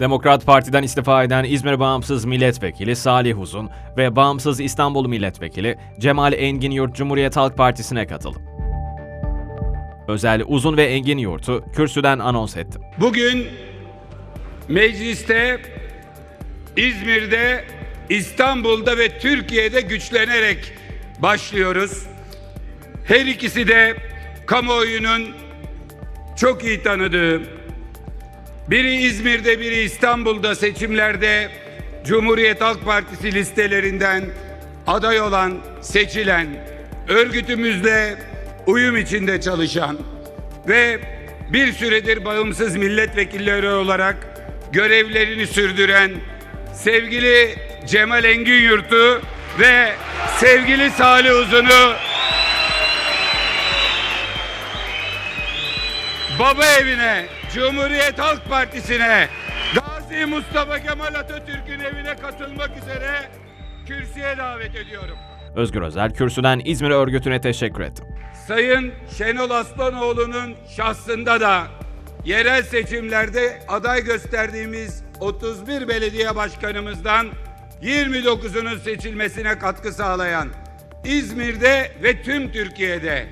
Demokrat Parti'den istifa eden İzmir Bağımsız Milletvekili Salih Uzun ve Bağımsız İstanbul Milletvekili Cemal Engin Yurt Cumhuriyet Halk Partisi'ne katıldı. Özel Uzun ve Engin Yurt'u kürsüden anons etti. Bugün mecliste, İzmir'de, İstanbul'da ve Türkiye'de güçlenerek başlıyoruz. Her ikisi de kamuoyunun çok iyi tanıdığı, biri İzmir'de, biri İstanbul'da seçimlerde Cumhuriyet Halk Partisi listelerinden aday olan, seçilen, örgütümüzle uyum içinde çalışan ve bir süredir bağımsız milletvekilleri olarak görevlerini sürdüren sevgili Cemal Engin Yurt'u ve sevgili Salih Uzun'u baba evine, Cumhuriyet Halk Partisi'ne, Gazi Mustafa Kemal Atatürk'ün evine katılmak üzere kürsüye davet ediyorum. Özgür Özel kürsüden İzmir örgütüne teşekkür etti. Sayın Şenol Aslanoğlu'nun şahsında da yerel seçimlerde aday gösterdiğimiz 31 belediye başkanımızdan 29'unun seçilmesine katkı sağlayan İzmir'de ve tüm Türkiye'de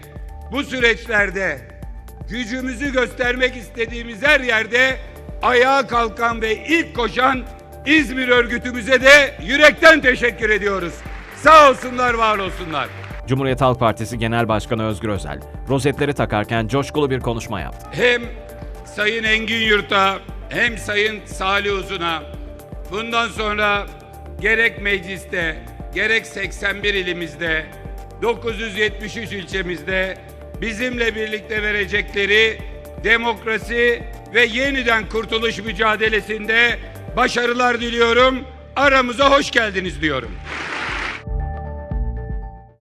bu süreçlerde gücümüzü göstermek istediğimiz her yerde ayağa kalkan ve ilk koşan İzmir örgütümüze de yürekten teşekkür ediyoruz. Sağ olsunlar, var olsunlar. Cumhuriyet Halk Partisi Genel Başkanı Özgür Özel, rozetleri takarken coşkulu bir konuşma yaptı. hem Sayın Engin Yurt'a hem Sayın Salih Uzun'a bundan sonra gerek mecliste gerek 81 ilimizde 973 ilçemizde bizimle birlikte verecekleri demokrasi ve yeniden kurtuluş mücadelesinde başarılar diliyorum. Aramıza hoş geldiniz diyorum.